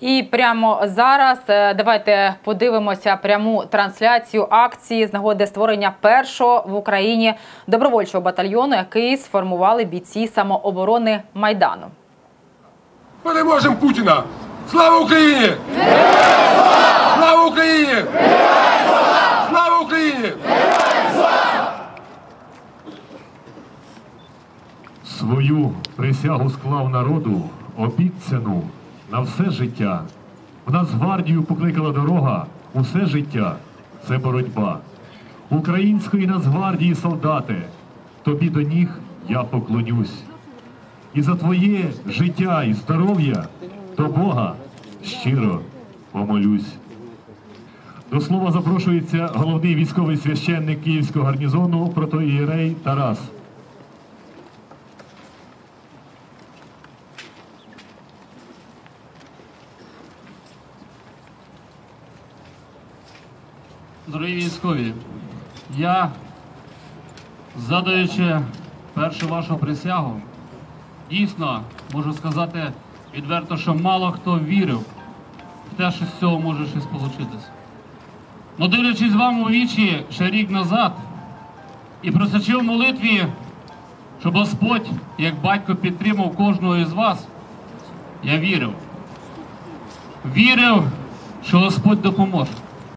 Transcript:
І прямо зараз е, давайте подивимося пряму трансляцію акції з нагоди створення першого в Україні добровольчого батальйону, який сформували бійці самооборони майдану. Переможемо Путіна! Слава Україні! Слава Україні! Слава Україні! Свою присягу склав народу, обіцяну на все життя. В Нацгвардію покликала дорога, усе життя це боротьба. Української Нацгвардії солдати, тобі до ніг я поклонюсь. І за твоє життя і здоров'я до Бога щиро помолюсь. До слова запрошується головний військовий священник Київського гарнізону протоієрей Тарас. Дорогі військові, я, задаючи першу вашу присягу, дійсно можу сказати відверто, що мало хто вірив в те, що з цього може щось получитися. Ну, дивлячись вам у вічі ще рік назад і просочив в молитві, щоб Господь, як батько, підтримав кожного із вас, я вірив. Вірив, що Господь допоможе.